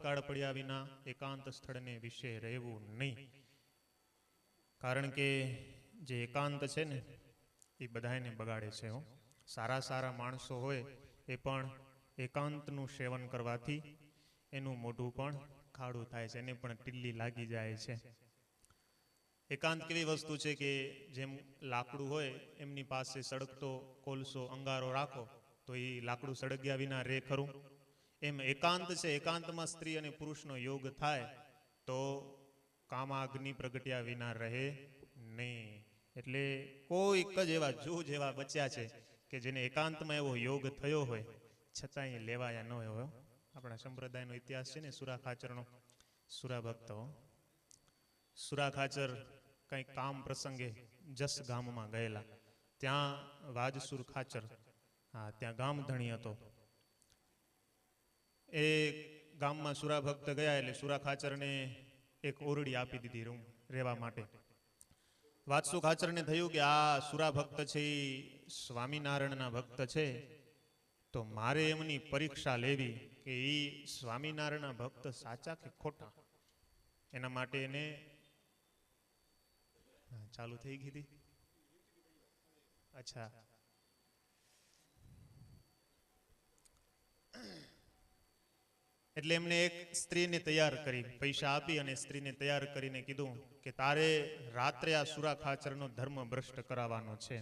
આફતકાળ પડ્યા વિના એકાંત સ્થળને વિશે રહેવું નહીં. કારણ કે જે એકાંત છે ને, એ બધાને બગાડે છે હો. સારા સારા માણસો હોય એ પણ એકાંતનું સેવન કરવાથી એનું મોઢું પણ ખાડું થાય છે, એને પણ ટીલ્લી લાગી જાય છે. એકાંત કેવી વસ્તુ છે કે જેમ લાકડું હોય એમની પાસે સળગતો કોલસો અંગારો રાખો તો એ લાકડું સળગ્યા વિના રે ખરું. એમ એકાંત છે, એકાંતમાં સ્ત્રી અને પુરુષનો યોગ થાય, તો કામાગ્નિ પ્રગટ્યા વિના રહે નહીં. એટલે કોઈક જ એવા જો જેવા બચ્યા છે કે જેને એકાંતમાં એવો યોગ થયો હોય, છતાંય લેવાયા ન હોય આપણા સંપ્રદાયનો ઇતિહાસ છે ને, સુરા ખાચરનો. સુરા ભક્તો સુરા ખાચર કંઈક કામ પ્રસંગે જસ ગામમાં ગયેલા. ત્યાં વાજસુર ખાચર, હા, ત્યાં ગામ ધણી હતો. એ ગામમાં સુરા ભક્ત ગયા એટલે સુરા ખાચરને એક ઓરડી આપી દીધી રૂમ રહેવા માટે. વાત્સુ ખાચરને થયું કે આ સુરા ભક્ત છે એ સ્વામિનારાયણના ભક્ત છે, તો મારે એમની પરીક્ષા લેવી કે એ સ્વામિનારાયણના ભક્ત સાચા કે ખોટા? એના માટે એને ચાલુ થઈ ગઈ હતી. અચ્છા. એટલે એમને એક સ્ત્રીને તૈયાર કરી, પૈસા આપી અને સ્ત્રીને તૈયાર કરીને કીધું કે તારે રાત્રે આ સુરા ખાચરનો ધર્મ ભ્રષ્ટ કરાવવાનો છે.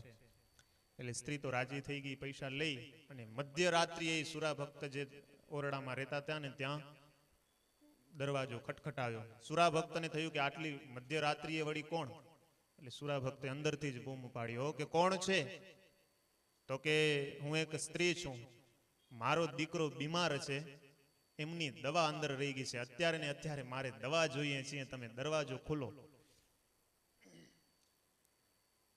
એટલે સ્ત્રી તો રાજી થઈ ગઈ, પૈસા લઈ અને મધ્યરાત્રિએ સુરા ભક્ત જે ઓરડામાં રહેતા હતા ને ત્યાં દરવાજો ખટખટાવ્યો. સુરા ભક્તને થયું કે આટલી મધ્યરાત્રિએ વળી કોણ? એટલે સુરા ભક્તે અંદરથી જ બૂમ પાડ્યો કે કોણ છે? તો કે, હું એક સ્ત્રી છું. મારો દીકરો બીમાર છે. એમની દવા અંદર રહી ગઈ છે. અત્યારે ને અત્યારે મારે દવા જોઈએ છીએ. તમે દરવાજો ખોલો.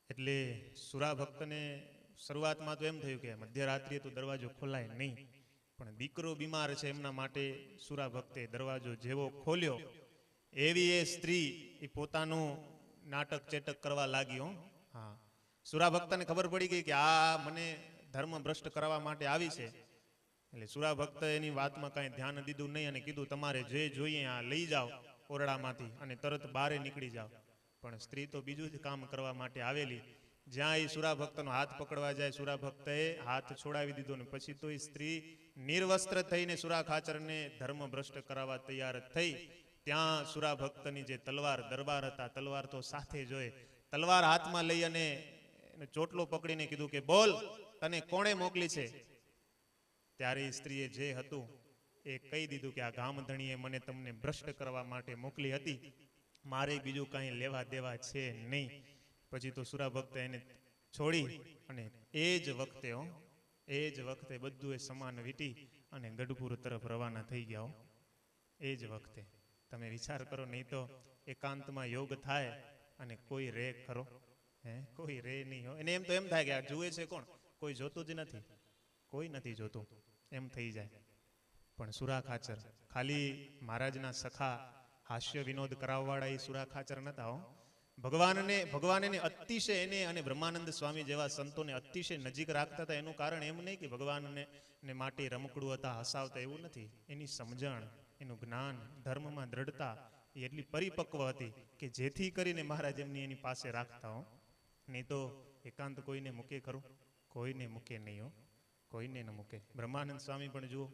એટલે સુરા ભક્તને શરૂઆતમાં તો એમ થયું કે મધ્યરાત્રિએ તો દરવાજો ખોલાય નહીં. પણ દીકરો બીમાર છે એમના માટે સુરા ભક્તે દરવાજો જેવો ખોલ્યો. એવી એ સ્ત્રી એ પોતાનું નાટક ચેટક કરવા લાગી હો. હા. સુરા ભક્તને ખબર પડી ગઈ કે આ મને ધર્મ ભ્રષ્ટ કરવા માટે આવી છે. એટલે સુરા ભક્ત એની વાતમાં કાંઈ ધ્યાન દીધું નહીં અને કીધું, તમારે જે જોઈએ આ લઈ જાઓ ઓરડામાંથી અને તરત બારે નીકળી જાઓ. પણ સ્ત્રી તો બીજું જ કામ કરવા માટે આવેલી. જ્યાં એ સુરા ભક્તનો હાથ પકડવા જાય, સુરા ભક્તએ હાથ છોડાવી દીધો ને પછી તો એ સ્ત્રી નિર્વસ્ત્ર થઈને સુરા ખાચરને ધર્મ ભ્રષ્ટ કરાવવા તૈયાર થઈ. ત્યાં સુરા ભક્તની જે તલવાર, દરબાર હતા, તલવાર તો સાથે જોઈએ તલવાર હાથમાં લઈ અને ચોટલો પકડીને કીધું કે, બોલ, તને કોણે મોકલી છે? ત્યારે સ્ત્રીએ જે હતું એ કહી દીધું કે આ ગામધણીએ મને તમને ભ્રષ્ટ કરવા માટે મોકલી હતી. મારે બીજું કાંઈ લેવા દેવા છે નહીં. પછી તો સુરા ભક્ત એને છોડી અને એ જ વખતે એ જ વખતે બધું એ સમાન વીટી અને ગઢપુર તરફ રવાના થઈ ગયા એ જ વખતે. તમે વિચાર કરો નહીં તો એકાંતમાં યોગ થાય અને કોઈ રે ખરો? હે? કોઈ રે નહીં હો. એને એમ તો એમ થાય કે આ જુએ છે કોણ? કોઈ જોતું જ નથી. કોઈ નથી જોતું. એમ થઈ જાય. પણ સુરા ખાચર, ખાલી મહારાજના સખા હાસ્ય વિનોદ કરાવવાળા એ સુરા ખાચર નતા હો. ભગવાનને ભગવાન એને અતિશય એને અને બ્રહ્માનંદ સ્વામી જેવા સંતોને અતિશય નજીક રાખતા હતા. એનું કારણ એમ નહીં કે ભગવાનને, ને માટે રમકડું હતા, હસાવતા એવું નથી. એની સમજણ, એનું જ્ઞાન, ધર્મમાં દ્રઢતા એ એટલી પરિપક્વ હતી કે જેથી કરીને મહારાજ એમની એની પાસે રાખતા હો. નહીં તો એકાંત કોઈને મૂકે ખરું? કોઈને મૂકે નહીં હો. કોઈને ન મૂકે. બ્રહ્માનંદ સ્વામી પણ જુઓ.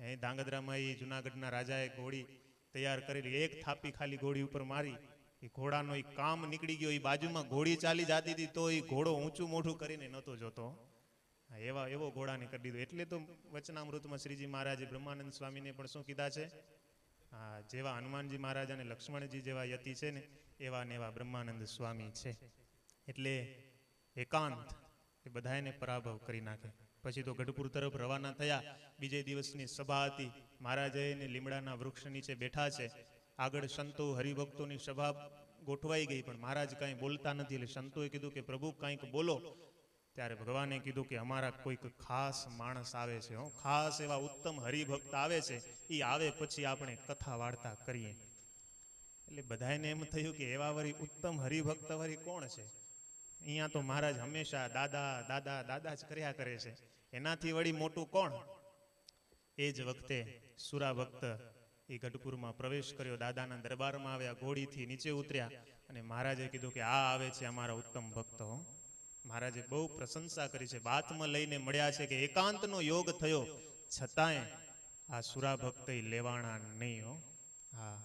એ ધાંગધ્રામાં એ જુનાગઢના રાજાએ ઘોડી તૈયાર કરેલી. એક થાપી ખાલી ઘોડી ઉપર મારી. એ ઘોડાનો એ કામ નીકળી ગયો. એ બાજુમાં ઘોડી ચાલી જતી હતી તો એ ઘોડો ઊંચું મોઢું કરીને નહોતો જોતો. એવા, એવો ઘોડાને કરી દીધો. એટલે તો વચનામૃતમાં શ્રીજી મહારાજે બ્રહ્માનંદ સ્વામીને પણ શું કીધા છે? હા, જેવા હનુમાનજી મહારાજ અને લક્ષ્મણજી જેવા યતિ છે ને, એવા ને એવા બ્રહ્માનંદ સ્વામી છે. એટલે એકાંત એ બધાને પરાભવ કરી નાખે. પછી તો ગઢપુર તરફ રવાના થયા. બીજે દિવસની સભા હતી. મહારાજે ને લીમડાના વૃક્ષ નીચે બેઠા છે. આગળ સંતો હરિભક્તોની સભા ગોઠવાઈ ગઈ, પણ મહારાજ કાંઈ બોલતા નથી. એટલે સંતોએ કીધું કે, પ્રભુ, કાંઈક બોલો. ત્યારે ભગવાને કીધું કે, અમારા કોઈક ખાસ માણસ આવે છે, હો. ખાસ એવા ઉત્તમ હરિભક્ત આવે છે. એ આવે પછી આપણે કથા વાર્તા કરીએ. એટલે બધાને એમ થયું કે, એવા વળી ઉત્તમ હરિભક્ત વળી કોણ છે? અહીંયા તો મહારાજ હંમેશા દાદા દાદા દાદા જ કર્યા કરે છે. એનાથી વળી મોટું કોણ? એ જ વખતે સુરા એ ગઢપુરમાં પ્રવેશ કર્યો. દાદાના દરબારમાં આવ્યા, ઘોડીથી નીચે ઉતર્યા અને મહારાજે કીધું કે આ આવે છે અમારા ઉત્તમ ભક્તો મહારાજે બહુ પ્રશંસા કરી છે. બાતમાં લઈને મળ્યા છે કે એકાંતનો યોગ થયો. છતાંય આ સુરા ભક્ત લેવાણા નહીં હો. હા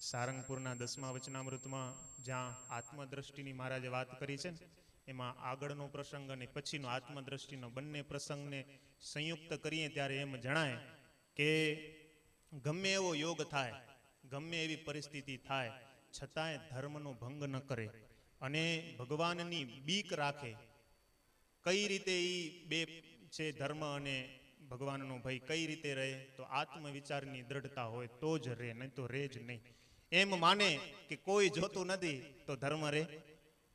સારંગપુરના દસમા વચનામૃતમાં જ્યાં આત્મદ્રષ્ટિની મહારાજે વાત કરી છે એમાં આગળનો પ્રસંગ અને પછીનો આત્મદ્રષ્ટિનો બંને પ્રસંગને સંયુક્ત કરીએ ત્યારે એમ જણાય કે ગમે એવો યોગ થાય, ગમે એવી પરિસ્થિતિ થાય, છતાંય ધર્મનો ભંગ ન કરે અને ભગવાનની બીક રાખે. કઈ રીતે એ બે છે ધર્મ અને ભગવાનનો ભય કઈ રીતે રહે, તો આત્મવિચારની દ્રઢતા હોય તો જ રહે, નહીં તો રહે જ નહીં. એમ માને કે કોઈ જોતું નથી તો ધર્મ રે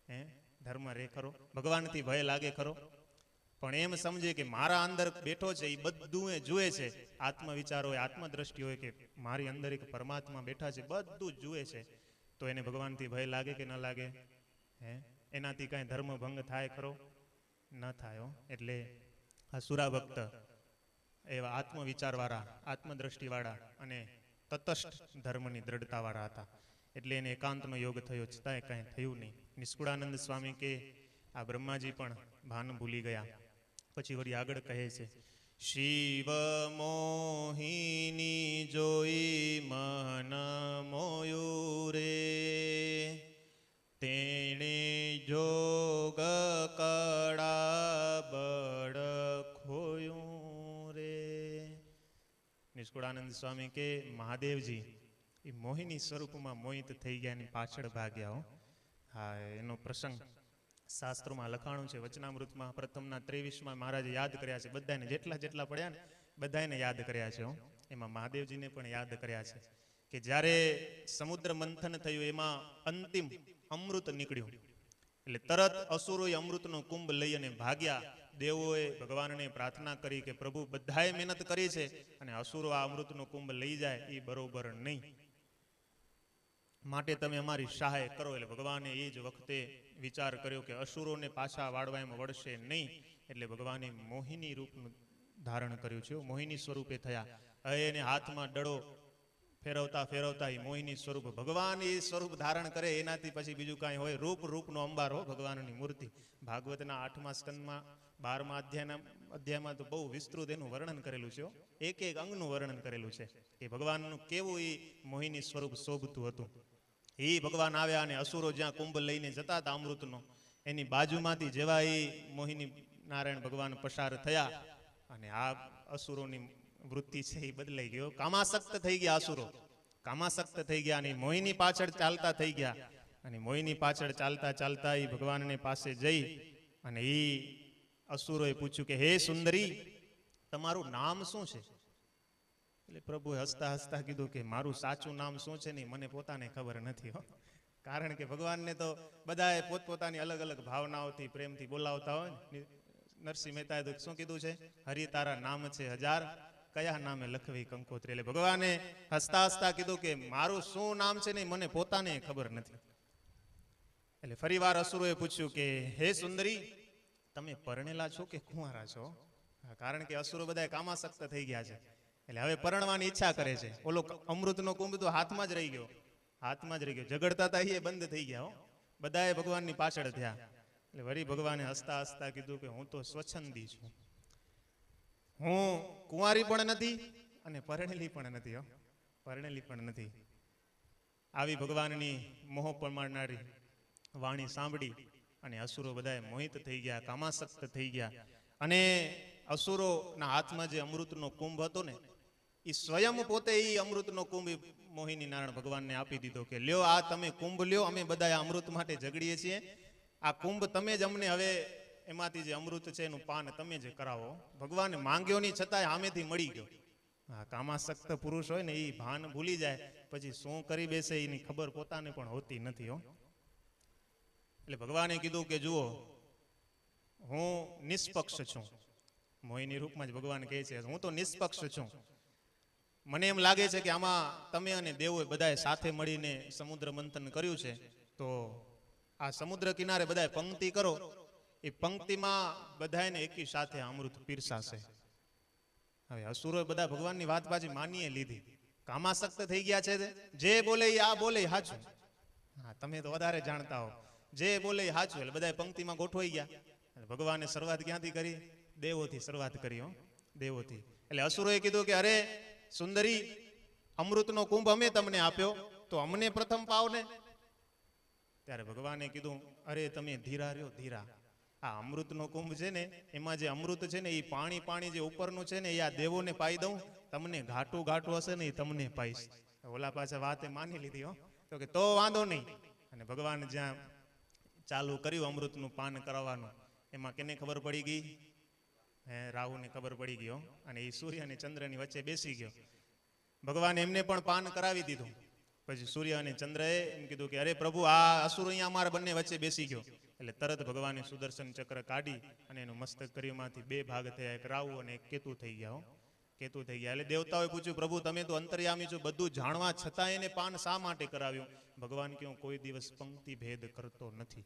હે? ધર્મ રે ખરો, ભગવાનથી ભય લાગે ખરો. પણ એમ સમજે કે મારા અંદર બેઠો છે એ બધું એ જુએ છે. આત્મવિચાર હોય આત્મદ્રષ્ટિ હોય કે મારી અંદર એક પરમાત્મા બેઠા છે, બધું જુએ છે. તો એને ભગવાનથી ભય લાગે કે ન લાગે? હે? એનાથી કાંઈ ધર્મ ભંગ થાય ખરો? ન થાય એટલે આ સુરાભક્ત એવા આત્મવિચારવાળા, આત્મદ્રષ્ટિવાળા અને તટસ્થ ધર્મની દ્રઢતાવાળા હતા. એટલે એને એકાંતનો યોગ થયો, છતાંય કાંઈ થયું નહીં. નિષ્કુળાનંદ સ્વામી કે આ બ્રહ્માજી પણ ભાન ભૂલી ગયા. પછી વળી આગળ કહે છે, શિવ મોહિની જોઈ મન મોયુરે, તેણે જોગ કડા બળ ખોયું રે. નિષ્કુળાનંદ સ્વામી કે, મહાદેવજી, એ મોહિની સ્વરૂપમાં મોહિત થઈ ગયા પાછળ ભાગ્યા હો. હા એનો પ્રસંગ શાસ્ત્રોમાં, લખાણું છે, વચનામૃતમાં, પ્રથમના ત્રેવીસમાં મહારાજે યાદ કર્યા છે બધાને જેટલા જેટલા પડ્યા ને બધાને યાદ કર્યા છે હો. એમાં મહાદેવજીને પણ યાદ કર્યા છે કે જ્યારે સમુદ્ર મંથન થયું, એમાં અંતિમ અમૃત નીકળ્યું. એટલે તરત અસુરોએ અમૃતનો કુંભ લઈ અને ભાગ્યા. દેવોએ ભગવાનને પ્રાર્થના કરી કે પ્રભુ બધાએ મહેનત કરી છે અને અસુરો આ અમૃતનો કુંભ લઈ જાય એ બરોબર નહીં. માટે તમે અમારી સહાય કરો. એટલે ભગવાને એ જ વખતે વિચાર કર્યો કે અસુરોને પાછા વાળવા એમ વળશે નહીં. એટલે ભગવાને મોહિની રૂપનું ધારણ કર્યું છે. મોહિની સ્વરૂપે થયા. એને હાથમાં ડળો ફેરવતા ફેરવતા એ મોહિની સ્વરૂપ ભગવાન એ સ્વરૂપ ધારણ કરે. એનાથી પછી બીજું કાંઈ હોય. રૂપ, રૂપનો અંબાર હો ભગવાનની મૂર્તિ. ભાગવતના આઠમા સ્કંદમાં, બારમા અધ્યાયના અધ્યાયમાં તો બહુ વિસ્તૃત એનું વર્ણન કરેલું છે એક એક અંગનું વર્ણન કરેલું છે. કે ભગવાનનું કેવું એ મોહિની સ્વરૂપ શોભતું હતું. એ ભગવાન આવ્યા અને અસુરો જ્યાં કુંભ લઈને જતા હતા અમૃતનો, એની બાજુમાંથી જેવા એ મોહિની નારાયણ ભગવાન પસાર થયા અને આ અસુરોની વૃત્તિ છે એ બદલાઈ ગયો કામાસક્ત થઈ ગયા અસુરો. કામાસક્ત થઈ ગયા અને મોહિની પાછળ ચાલતા થઈ ગયા. અને મોહિની પાછળ ચાલતા ચાલતા એ ભગવાનને પાસે જઈ અને એ અસુરોએ પૂછ્યું કે, હે સુંદરી, તમારું નામ શું છે? એટલે પ્રભુએ હસતા હસતા કીધું કે મારું સાચું નામ શું છે નહીં મને પોતાને ખબર નથી કારણ કે ભગવાનને તો બધાએ પોતપોતાની અલગ અલગ ભાવનાઓથી, પ્રેમથી બોલાવતા હોય નરસિંહ મહેતાએ તો શું કીધું છે? હરિ તારા નામ છે હજાર, કયા નામે લખવી કંકોત્રી? એટલે ભગવાને હસતા હસતા કીધું કે મારું શું નામ છે નહીં મને પોતાને ખબર નથી. એટલે ફરી વાર અસુરોએ પૂછ્યું કે, હે સુંદરી, તમે પરણેલા છો કે કુંવારા છો? કારણ કે અસુરો બધા કામાસક્ત થઈ ગયા છે. એટલે હવે પરણવાની ઈચ્છા કરે છે. ઓલો અમૃતનો કુંભ તો હાથમાં જ રહી ગયો. હાથમાં જ રહી ગયો. ઝઘડતા હતા એ બંધ થઈ ગયા હો. બધાએ ભગવાનની પાછળ થયા. એટલે વળી ભગવાને હસતા હસતા કીધું કે હું તો સ્વચ્છંદી છું. હું કુંવારી પણ નથી અને પરણેલી પણ નથી હો. પરણેલી પણ નથી. આવી ભગવાનની મોહ પ્રમાણનારી વાણી સાંભળી અને અસુરો બધાએ મોહિત થઈ ગયા, કામાસક્ત થઈ ગયા. અને અસુરોના હાથમાં જે અમૃતનો કુંભ હતો ને એ સ્વયં પોતે એ અમૃતનો કુંભ મોહિની નારાયણ ભગવાનને આપી દીધો કે લ્યો આ તમે કુંભ લ્યો, અમે બધા અમૃત માટે ઝઘડીએ છીએ. આ કુંભ તમે જ અમને હવે એમાંથી જે અમૃત છે એનું પાન તમે જ કરાવો. ભગવાન માંગ્યો નહીં, છતાંય આમેથી મળી ગયો. હા કામાસક્ત પુરુષ હોય ને એ ભાન ભૂલી જાય. પછી શું કરી બેસે એની ખબર પોતાને પણ હોતી નથી હો. એટલે ભગવાને કીધું કે જુઓ, હું નિષ્પક્ષ છું. મોહિની રૂપમાં જ ભગવાન કહે છે, હું તો નિષ્પક્ષ છું. મને એમ લાગે છે કે આમાં તમે અને દેવોએ બધાએ સાથે મળીને સમુદ્ર મંથન કર્યું છે. તો આ સમુદ્ર કિનારે બધાએ પંક્તિ કરો. એ પંક્તિમાં બધાને એકી સાથે અમૃત પીરસાશે. હવે અસુરોએ બધા ભગવાનની વાત પાછી માનીએ લીધી. કામાસક્ત થઈ ગયા છે. જે બોલે આ બોલે સાચું હા, તમે તો વધારે જાણતા હો. જે બોલે સાચું એટલે બધા પંક્તિમાં ગોઠવાઈ ગયા. ભગવાને શરૂઆત ક્યાંથી કરી? દેવોથી શરૂઆત કરી હો. દેવોથી. એટલે અસુરોએ કીધું કે અરે સુંદરી, અમૃતનો કુંભ અમે તમને આપ્યો, તો અમને પ્રથમ પાવ ને ત્યારે ભગવાને કીધું, અરે, તમે ધીરા રહ્યો, ધીરા. આ અમૃતનો કુંભ છે ને, એમાં જે અમૃત છે ને, એ પાણી પાણી જે ઉપરનું છે ને, એ આ દેવોને પાઈ દઉં. તમને ઘાટું ઘાટું હશે ને, એ તમને પાઈશ. ઓલા પાછા વાતે માની લીધી, હો. તો કે, તો વાંધો નહીં. અને ભગવાન જ્યાં ચાલુ કર્યું અમૃતનું પાન કરાવવાનું, એમાં કેને ખબર પડી ગઈ? રાહુને ખબર પડી ગયો અને એ સૂર્ય અને ચંદ્રની વચ્ચે બેસી ગયો. ભગવાને એમને પણ પાન કરાવી દીધું. પછી સૂર્ય અને ચંદ્રએ એમ કીધું કે, અરે પ્રભુ, આ અસુર અહીંયા અમારા બંને વચ્ચે બેસી ગયો. એટલે તરત ભગવાને સુદર્શન ચક્ર કાઢી અને એનું મસ્તક કર્યુંમાંથી બે ભાગ થયા. એક રાહુ અને એક કેતુ થઈ ગયા. કેતુ થઈ ગયા. એટલે દેવતાઓએ પૂછ્યું, પ્રભુ, તમે તો અંતર્યામી છો, બધું જાણવા છતાં એને પાન શા માટે કરાવ્યું? ભગવાન ક્યું કોઈ દિવસ પંક્તિ ભેદ કરતો નથી.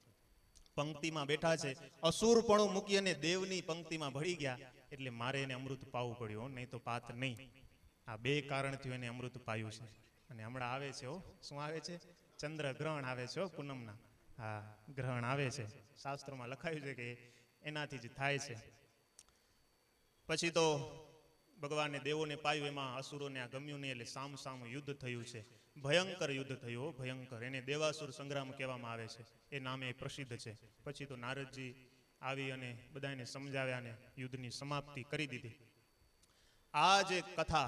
પંક્તિમાં બેઠા છે. અસુરપણું મૂકી અને દેવની પંક્તિમાં ભળી ગયા. એટલે મારે એને અમૃત પાવું પડ્યું નહીં તો પાત નહીં. આ બે કારણથી એને અમૃત પાયું છે. અને હમણાં આવે છે હો, શું આવે છે? ચંદ્ર ગ્રહણ આવે છે હો, પૂનમના. હા, ગ્રહણ આવે છે. શાસ્ત્રોમાં લખાયું છે કે એનાથી જ થાય છે. પછી તો ભગવાને દેવોને પાયું, એમાં અસુરોને, આ ગમ્યું નહીં એટલે સામ સામ યુદ્ધ થયું છે. ભયંકર યુદ્ધ થયું ભયંકર. એને દેવાસુર સંગ્રામ કહેવામાં આવે છે. એ નામે પ્રસિદ્ધ છે. પછી તો નારદજી આવી અને બધાને સમજાવ્યા અને યુદ્ધની સમાપ્તિ કરી દીધી. આ જે કથા,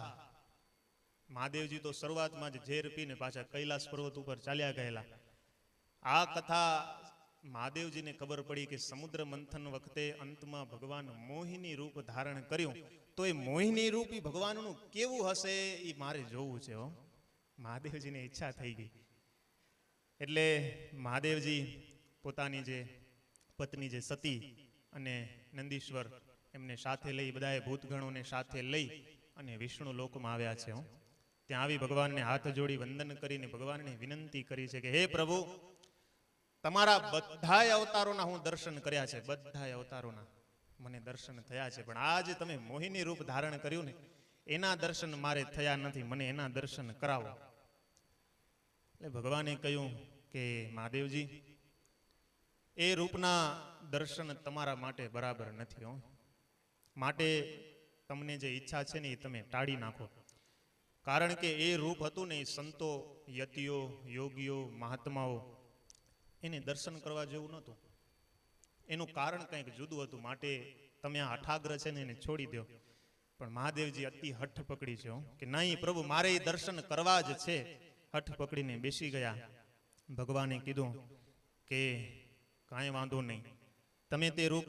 મહાદેવજી તો શરૂઆતમાં જ ઝેર પીને પાછા કૈલાસ પર્વત ઉપર ચાલ્યા ગયેલા. આ કથા મહાદેવજીને ખબર પડી કે સમુદ્ર મંથન વખતે અંતમાં ભગવાન મોહિની રૂપ ધારણ કર્યું. તો એ મોહિની રૂપી ભગવાનનું કેવું હશે એ મારે જોવું છે, હો. મહાદેવજીને ઈચ્છા થઈ ગઈ. એટલે મહાદેવજી પોતાની જે પત્ની જે સતી અને નંદીશ્વર એમને સાથે લઈ, બધાએ ભૂતગણોને સાથે લઈ અને વિષ્ણુ લોકમાં આવ્યા છે, હો. ત્યાં આવી ભગવાનને હાથ જોડી વંદન કરીને ભગવાનને વિનંતી કરી છે કે, હે પ્રભુ, તમારા બધાય અવતારોના હું દર્શન કર્યા છે, બધાય અવતારોના. મને દર્શન થયા છે, પણ આજે તમે મોહિની રૂપ ધારણ કર્યું ને, એના દર્શન મારે થયા નથી, મને એના દર્શન કરાવો. એટલે ભગવાને કહ્યું કે, મહાદેવજી, એ રૂપના દર્શન તમારા માટે બરાબર નથી હો. માટે તમને જે ઈચ્છા છે ને એ તમે ટાળી નાખો. કારણ કે એ રૂપ હતું ને એ સંતો, યતિઓ, યોગીઓ, મહાત્માઓ, એને દર્શન કરવા જેવું નહોતું. એનું કારણ કંઈક જુદું હતું. માટે તમે આ અઠાગ્ર છે ને એને છોડી દો. પણ મહાદેવજી અતિ હઠ પકડી છે કે નહીં, પ્રભુ, મારે એ દર્શન કરવા જ છે. હઠ પકડીને બેસી ગયા. ભગવાને કીધું કે કાંઈ વાંધો નહીં. તમે તે રૂપ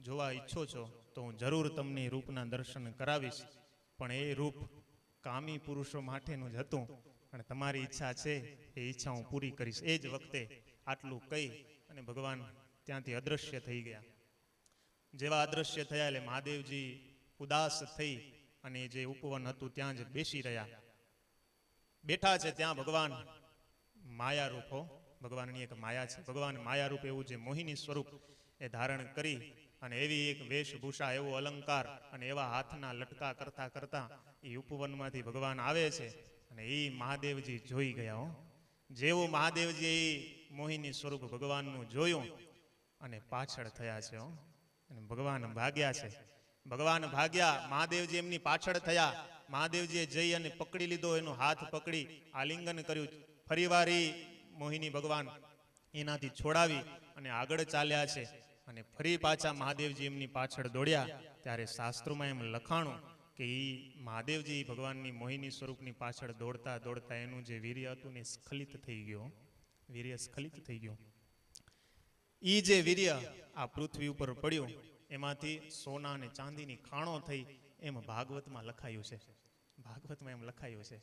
જોવા ઈચ્છો છો તો હું જરૂર તમને રૂપના દર્શન કરાવીશ. પણ એ રૂપ કામી પુરુષો માટેનું જ હતું. અને તમારી ઈચ્છા છે, એ ઈચ્છા હું પૂરી કરીશ. એ જ વખતે આટલું કહી અને ભગવાન ત્યાંથી અદૃશ્ય થઈ ગયા. જેવા અદૃશ્ય થયા એટલે મહાદેવજી ઉદાસ થઈ અને જે ઉપવન હતું ત્યાં જ બેસી રહ્યા. બેઠા છે ત્યાં ભગવાન માયા રૂપો ભગવાનની એક માયા છે. ભગવાન માયા રૂપ એવું જે મોહિની સ્વરૂપ એ ધારણ કરી અને એવી એક વેશભૂષા, એવો અલંકાર અને એવા હાથના લટકા કરતા કરતા એ ઉપવનમાંથી ભગવાન આવે છે અને એ મહાદેવજી જોઈ ગયા હો. જેવું મહાદેવજી એ મોહિની સ્વરૂપ ભગવાનનું જોયું અને પાછળ થયા છે અને ભગવાન ભાગ્યા છે. ભગવાન ભાગ્યા, મહાદેવજી એમની પાછળ થયા. મહાદેવજીએ જઈ અને પકડી લીધો, એનો હાથ પકડી આલિંગન કર્યું. ફરીવાર મોહિની ભગવાન એનાથી છોડાવી અને આગળ ચાલ્યા છે. અને ફરી પાછા મહાદેવજી એમની પાછળ દોડ્યા. ત્યારે શાસ્ત્રોમાં એમ લખાણું કે એ મહાદેવજી ભગવાનની મોહિની સ્વરૂપની પાછળ દોડતા દોડતા એનું જે વીર્ય હતું એ સ્ખલિત થઈ ગયું વીર્ય સ્ખલિત થઈ ગયું. ઈ જે વીર્ય આ પૃથ્વી ઉપર પડ્યું, એમાંથી સોના અને ચાંદીની ખાણો થઈ એમ ભાગવતમાં લખાયું છે. ભાગવતમાં એમ લખાયું છે.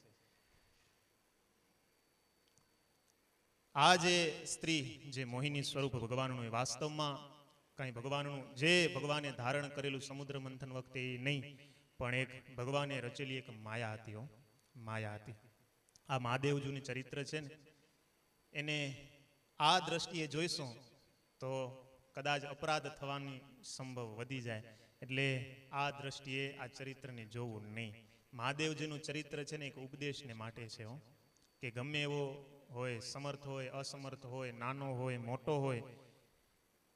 આ જે સ્ત્રી જે મોહિની સ્વરૂપ ભગવાનનું વાસ્તવમાં કઈ ભગવાનનું જે ભગવાને ધારણ કરેલું સમુદ્ર મંથન વખતે એ નહીં, પણ એક ભગવાને રચેલી એક માયા હતી માયા હતી. આ મહાદેવજીનું ચરિત્ર છે ને, એને આ દ્રષ્ટિએ જોઈશું તો કદાચ અપરાધ થવાની સંભવ વધી જાય. એટલે આ દ્રષ્ટિએ આ ચરિત્રને જોવું નહીં. મહાદેવજીનું ચરિત્ર છે ને એક ઉપદેશને માટે છે હો. કે ગમે એવો હોય, સમર્થ હોય, અસમર્થ હોય, નાનો હોય, મોટો હોય,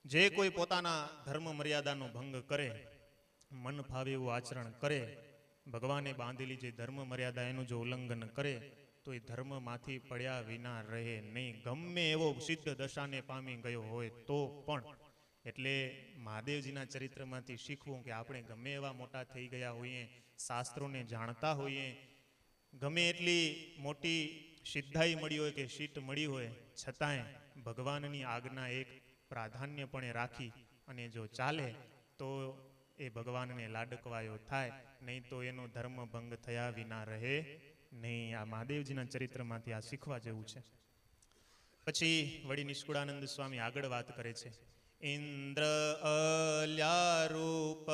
જે કોઈ પોતાના ધર્મ મર્યાદાનો ભંગ કરે, મન ફાવે એવું આચરણ કરે, ભગવાને બાંધેલી જે ધર્મ મર્યાદા એનું જો ઉલ્લંઘન કરે તો એ ધર્મમાંથી પડ્યા વિના રહે નહીં. ગમે એવો સિદ્ધ દશાને પામી ગયો હોય તો પણ. એટલે મહાદેવજીના ચરિત્રમાંથી શીખવું કે આપણે ગમે એવા મોટા થઈ ગયા હોઈએ, શાસ્ત્રોને જાણતા હોઈએ, ગમે એટલી મોટી સિદ્ધાઈ મળી હોય કે શીટ મળી હોય, છતાંય ભગવાનની આજ્ઞા એક પ્રાધાન્યપણે રાખી અને જો ચાલે તો એ ભગવાનને લાડકવાયો થાય, નહીં તો એનો ધર્મ ભંગ થયા વિના રહે નહીં આ મહાદેવજીના ચરિત્રમાંથી આ શીખવા જેવું છે. પછી વળી નિષ્કુળાનંદ સ્વામી આગળ વાત કરે છે. ઇન્દ્ર અલ્યા રૂપ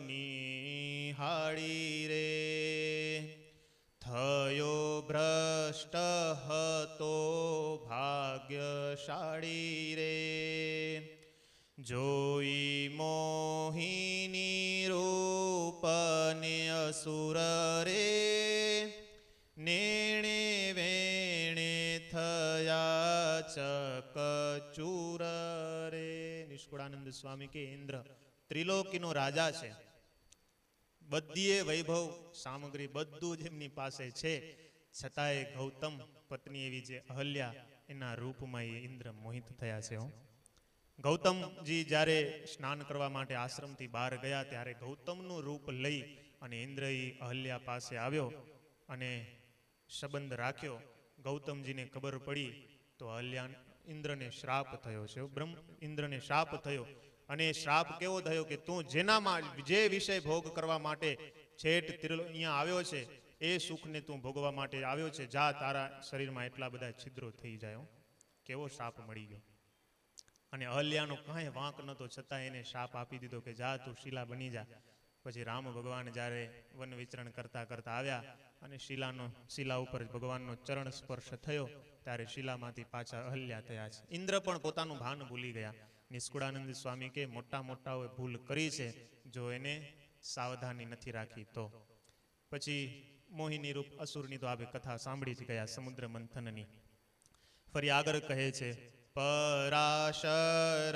નિહાળી રે. થયો ભ્રષ્ટ હતો ભાગ્યશાળી રે. જોઈ મોહિની રૂપને અસુર રે. નેણે વેણે થયા ચકચૂર રે નિષ્કુળાનંદ સ્વામી કે ઇન્દ્ર ત્રિલોકીનો રાજા છે. બધીએ વૈભવ સામગ્રી બધું જ એમની પાસે છે. છતાંય ગૌતમ પત્ની એવી જે અહલ્યા એના રૂપમાં એ ઇન્દ્ર મોહિત થયા છે હો. ગૌતમજી જ્યારે સ્નાન કરવા માટે આશ્રમથી બહાર ગયા ત્યારે ગૌતમનું રૂપ લઈ અને ઇન્દ્ર અહલ્યા પાસે આવ્યો અને સંબંધ રાખ્યો, ગૌતમજીને ખબર પડી, તો અલ્યાણ ઇન્દ્રને શ્રાપ થયો છે. બ્રહ્મ, ઇન્દ્રને શ્રાપ થયો. અને શ્રાપ કેવો થયો કે તું જેનામાં જે વિષય ભોગ કરવા માટે છેટ અહીંયા આવ્યો છે, એ સુખને તું ભોગવા માટે આવ્યો છે. જા, તારા શરીરમાં એટલા બધા છિદ્રો થઈ જાય કેવો શ્રાપ મળી ગયો. અને અહલ્યાનો કાંઈ વાંક નતો છતાં એને શાપ આપી દીધો કે જા, તું શિલા બની જા. પછી રામ ભગવાન જ્યારે વન વિચરણ કરતા કરતા આવ્યા અને શિલાનો, શિલા ઉપર ભગવાનનો ચરણ સ્પર્શ થયો, ત્યારે શિલામાંથી પાછા અહલ્યા થયા છે. ઇન્દ્ર પણ પોતાનું ભાન ભૂલી ગયા. નિષ્કુળાનંદ સ્વામી કે, મોટા મોટાઓએ ભૂલ કરી છે, જો એને સાવધાની નથી રાખી તો. પછી મોહિની રૂપ અસુરની તો આપણે કથા સાંભળી જ ગયા સમુદ્ર મંથનની. ફરી આગળ કહે છે, પરાશર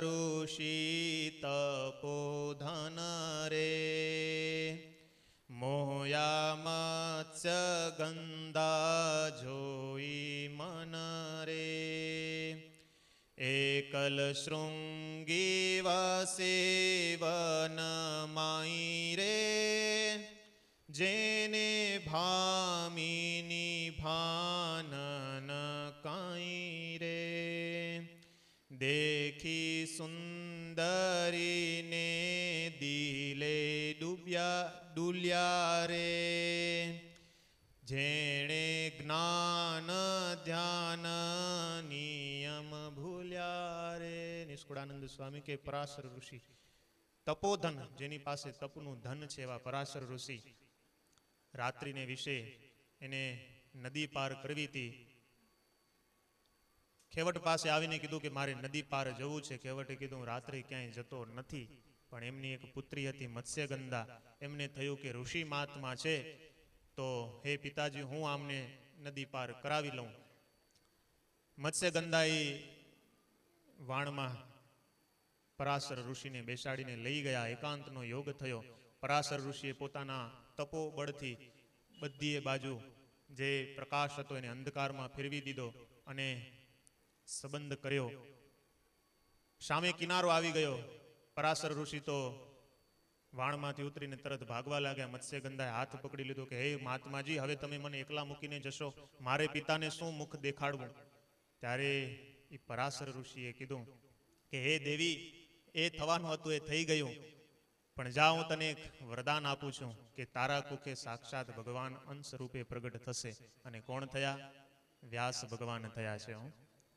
ઋષિ તપોધન રે. મોયા મત્સ્ય ગંદા જોઈ મન રે એકલ શૃંગી વસેવન માઈ રે જેને ભામિની ભાનન કાંઈ રે દેખી સુંદરીને દિલે ડુલ્યા રે જેણે જ્ઞાન, ધ્યાન, નિયમ ભૂલ્યા રે નિષ્કુળાનંદ સ્વામી કે પરાશર ઋષિ, તપોધન, જેની પાસે તપનું ધન છે એવા પરાશર ઋષિ, રાત્રિને વિશે એને નદી પાર કરવી હતી. ખેવટ પાસે આવીને કીધું કે મારે નદી પાર જવું છે. ખેવટે કીધું રાત્રે ક્યાંય જતો નથી. પણ એમની એક પુત્રી હતી મત્સ્યગંધા. એમને થયું કે ઋષિ મહાત્મા છે, તો હે પિતાજી, હું આમને નદી પાર કરાવી લઉં. મત્સ્યગંધા એ વાણમાં પરાશર ઋષિને બેસાડીને લઈ ગયા. એકાંતનો યોગ થયો. પરાશર ઋષિએ પોતાના તપોબળથી બધી બાજુ જે પ્રકાશ હતો એને અંધકારમાં ફેરવી દીધો અને સંબંધ કર્યો. સામે કિનારો આવી ગયો. પરાશર ઋષિ તો વાણમાંથી ઉતરીને તરત ભાગવા લાગ્યા, મત્સ્યગંધાએ હાથ પકડી લીધો કે, હે મહાત્માજી, હવે તમે મને એકલા મૂકીને જશો. મારે પિતાને શું મુખ દેખાડવું? ત્યારે એ પરાશર ઋષિએ કીધું કે, હે દેવી, એ થવાનું હતું, એ થઈ ગયું. પણ જા, હું તને એક વરદાન આપું છું કે તારા કુખે સાક્ષાત ભગવાન અંશ રૂપે પ્રગટ થશે. અને કોણ થયા? વ્યાસ ભગવાન થયા છે, હું.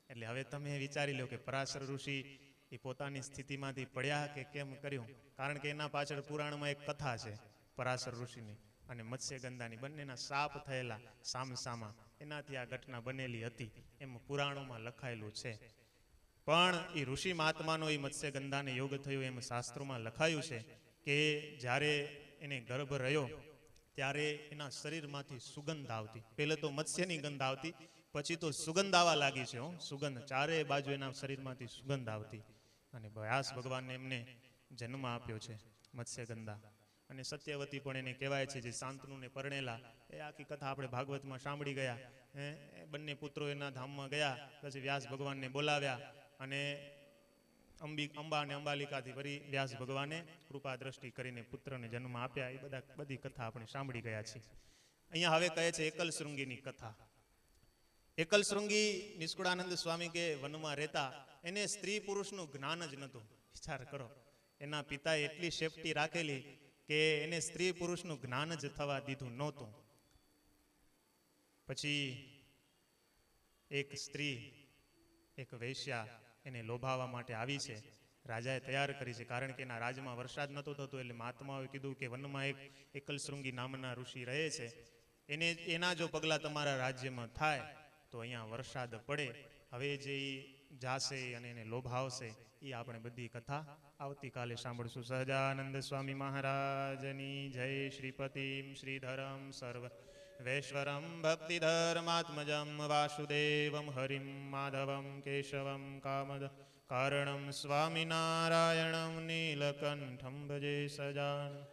એટલે હવે તમે વિચારી લો કે પરાશર ઋષિ એ પોતાની સ્થિતિમાંથી પડ્યા કે કેમ કર્યું? કારણ કે એના પાછળ પુરાણમાં એક કથા છે, પરાશર ઋષિની. અને મત્સ્યગંધાની બંનેના સાપ થયેલા સામસામા એનાથી આ ઘટના બનેલી હતી. એમ પુરાણોમાં લખાયેલું છે. પણ એ ઋષિ મહાત્માનો એ મત્સ્યગંધાને યોગ થયો એમ શાસ્ત્રોમાં લખાયું છે કે જ્યારે એને ગર્ભ રહ્યો, ત્યારે એના શરીરમાંથી સુગંધ આવતી. પહેલે તો મત્સ્યની ગંધ આવતી, પછી તો સુગંધ આવવા લાગી છે હો. સુગંધ ચારે બાજુ એના શરીરમાંથી સુગંધ આવતી. અને વ્યાસ ભગવાનને એમને જન્મ આપ્યો છે મત્સ્યગંધા. અને સત્યવતી પણ એને કહેવાય છે જે શાંતનુને પરણેલા એ આખી કથા આપણે ભાગવતમાં સાંભળી ગયા. હે, બંને પુત્રો એના ધામમાં ગયા પછી વ્યાસ ભગવાનને બોલાવ્યા અને અંબી અંબા અને અંબાલિકાથી ફરી વ્યાસ ભગવાને કૃપા દ્રષ્ટિ કરીને પુત્રને જન્મ આપ્યા એ બધા બધી કથા આપણે સાંભળી ગયા છીએ. અહીંયા હવે કહે છે એકલ શૃંગીની કથા. એકલ શૃંગી નિષ્કુળાનંદ સ્વામી કે વનમાં રહેતા એને સ્ત્રી પુરુષનું જ્ઞાન જ નહોતું. વિચાર કરો. એના પિતાએ એટલી સેફટી રાખેલી કે એને સ્ત્રી પુરુષનું જ્ઞાન જ થવા દીધું નહોતું. પછી એક સ્ત્રી, એક વૈશ્યા એને લોભાવવા માટે આવી છે. રાજાએ તૈયાર કરી છે. કારણ કે એના રાજમાં વરસાદ નહોતો થતો એટલે મહાત્માઓએ કીધું કે વનમાં એક એકલશૃંગી નામના ઋષિ રહે છે. એને એના જો પગલાં તમારા રાજ્યમાં થાય, તો અહીંયા વરસાદ પડે. હવે જે જાશે અને એને લોભાવશે, એ આપણે બધી કથા આવતીકાલે સાંભળશું. સહજાનંદ સ્વામી મહારાજની જય શ્રીપતિમ શ્રીધરમ સર્વ. વૈશ્વરમ ભક્તિધર્માત્મજમ વાસુદેવમ હરિમ માધવમ કેશવમ કામદ. કારણમ સ્વામિનારાયણમ નીલકંઠમ ભજે સજાન.